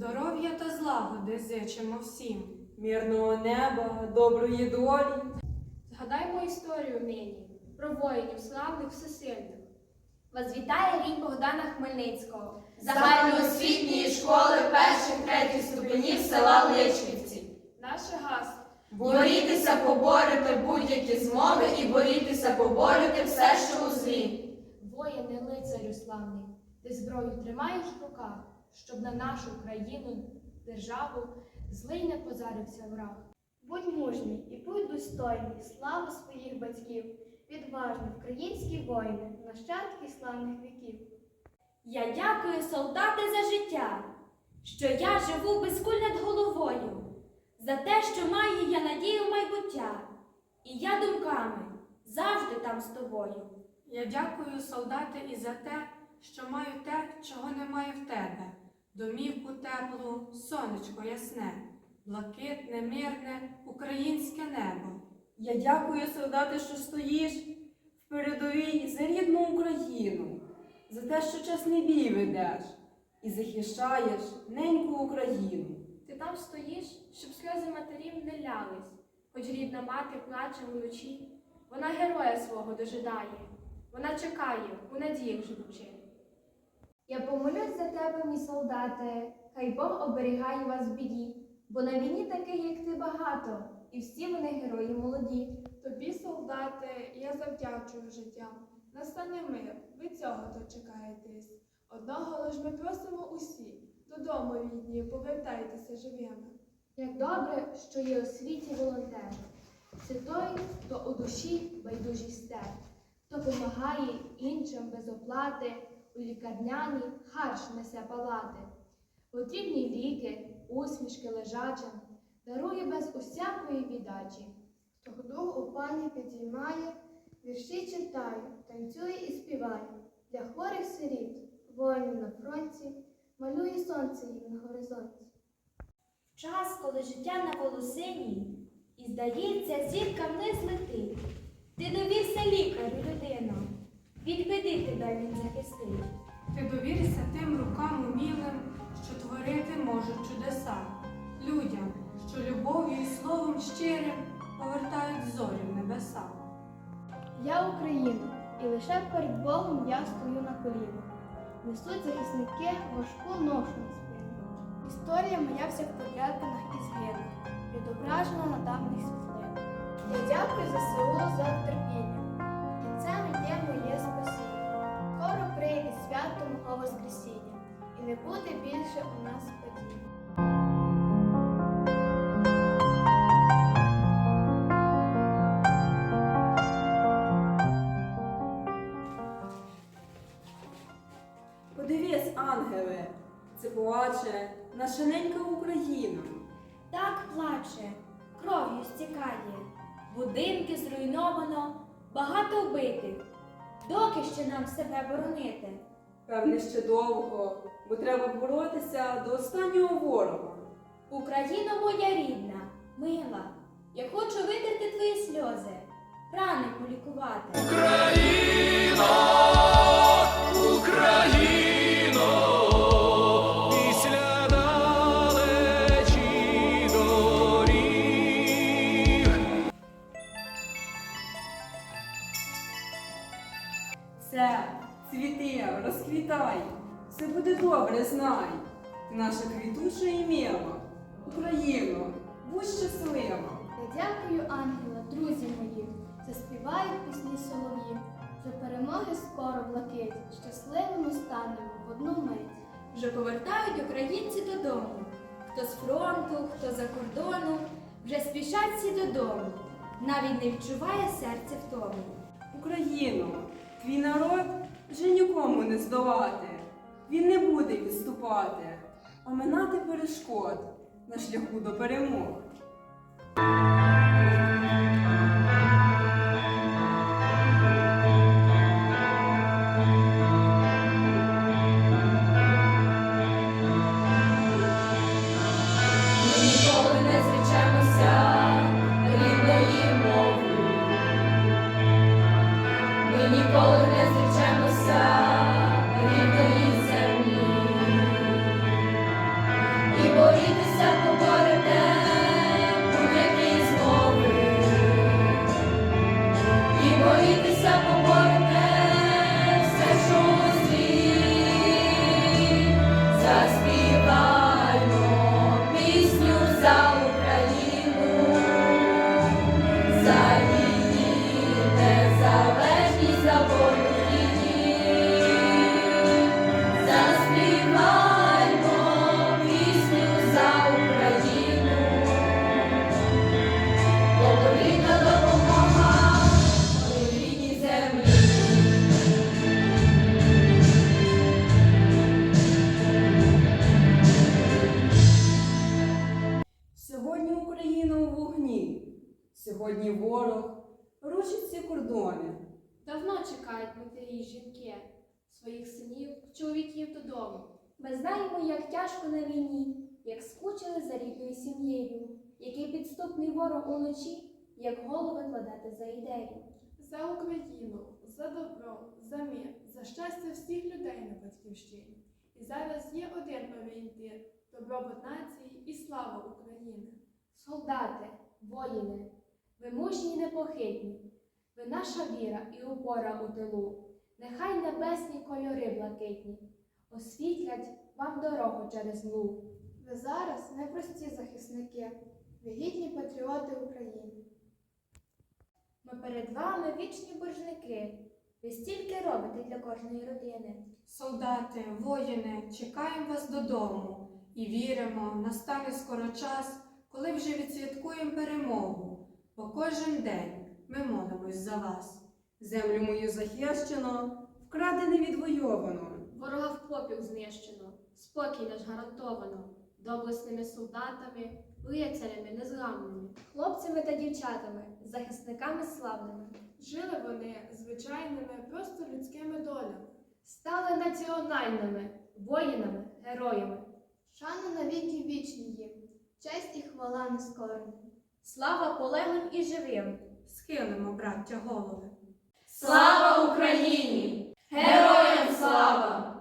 Здоров'я та злагоди зичимо всім. Мирного неба, доброї долі. Згадаймо історію нині про воїнів славних всесильних. Вас вітає рік Богдана Хмельницького. Загальноосвітньої школи перших третіх ступенів села Личківці. Наше гасло Борітися поборити будь-які змови і борітися поборити все, що у злі. воїне лицарю славний, ти зброю тримаєш в руках, щоб на нашу країну, державу злий не позарився враг. Будь мужній і будь достойний слави своїх батьків, відважні українські воїни, нащадки славних віків. Я дякую, солдати, за життя, що я живу без куль над головою, за те, що маю я надію майбуття, і я думками завжди там з тобою. Я дякую, солдати, і за те, що маю те, чого немає в тебе. Домівку теплу, сонечко ясне, блакитне, мирне, українське небо. Я дякую, солдати, що стоїш в передовій за рідну Україну, за те, що чесний бій ведеш і захищаєш неньку Україну. Ти там стоїш, щоб сльози матерів не лялись, хоч рідна мати плаче вночі, вона героя свого дожидає, вона чекає, у надіях живучи. Я помолюсь за тебе, мій солдате, хай Бог оберігає вас в біді, бо на війні таких, як ти, багато, і всі вони герої молоді. Тобі, солдати, я завдячую життям. Настане мир, ви цього дочекаєтесь. Одного лиш ми просимо усі, додому рідні, повертайтеся живими. Як добре, що є у світі волонтер. Це той, хто у душі байдужий стер, хто помагає іншим без оплати, у лікарняні харч несе палати. Потрібні ліки, усмішки лежачим, дарує без усякої віддачі. Хто дух у пані підіймає, вірші читає, танцює і співає. Для хворих сиріт, воїнів на фронті, малює сонце їм на горизонті. Час, коли життя на волосині, і здається, зірка вниз летить. Ти довірся лікарю, людино, від біди тебе він захистить. Ти довірся тим рукам умілим, що творити можуть чудеса, людям, що любов'ю і словом щирим повертають зорі в небеса. Я Україна, і лише перед Богом я стою на колінах. Несуть захисники важку ношу на спину. Історія моя вся в подряпинах і згинах, відображена на давніх світлинах. Я дякую ЗСУ за терпіння, і це є моє спасіння. Скоро прийде свято мого Воскресіння, і не буде більше у нас падіння. Подивись, ангеле, це плаче наша ненька Україна. Так плаче, кров'ю стікає, будинки зруйновано, багато вбити. Доки ще нам себе боронити? Певне, ще довго, бо треба боротися до останнього ворога. Україна моя рідна, мила, я хочу витерти твої сльози, рани полікувати. Після наша квітуча і мила. Україно, будь щаслива. Я дякую, ангела, друзі мої, заспівають пісні солов'ї. За перемоги скоро блакить, щасливими станемо в одну мить. Вже повертають українці додому. Хто з фронту, хто за кордону, вже спішать всі додому. Навіть не відчуває серця втому. Україно, твій народ вже нікому не здолати. Він не буде відступати, а минати перешкод на шляху до перемог. Україна у вогні. Сьогодні ворог рушить всі кордони. Давно чекають матері й жінки, своїх синів, чоловіків додому. Ми знаємо, як тяжко на війні, як скучили за рідною сім'єю, який підступний ворог уночі, як голови кладати за ідею. За Україну, за добро, за мир, за щастя всіх людей на батьківщині. І зараз є один орієнтир – добробут нації і слава України. Солдати, воїни, ви мужні й непохитні, ви наша віра і опора у тилу. Нехай небесні кольори блакитні освітлять вам дорогу через млу. Ви зараз непрості захисники, ви гідні патріоти України. Ми перед вами вічні боржники. Ви стільки робите для кожної родини. Солдати, воїни, чекаємо вас додому і віримо, настане скоро час, коли вже відсвяткуємо перемогу. Бо кожен день ми молимось за вас. Землю мою захищено, вкрадене відвойовано. Ворога в попіл знищено, спокій наш гарантовано, доблесними солдатами, лицарями незламними. Хлопцями та дівчатами, захисниками славними, Жили вони звичайними, просто людськими долями. стали національними воїнами, героями. Шана навіки вічні їм, честь і хвала нескорена. Слава полеглим і живим, схилимо, браття, голови. Слава Україні! Героям слава!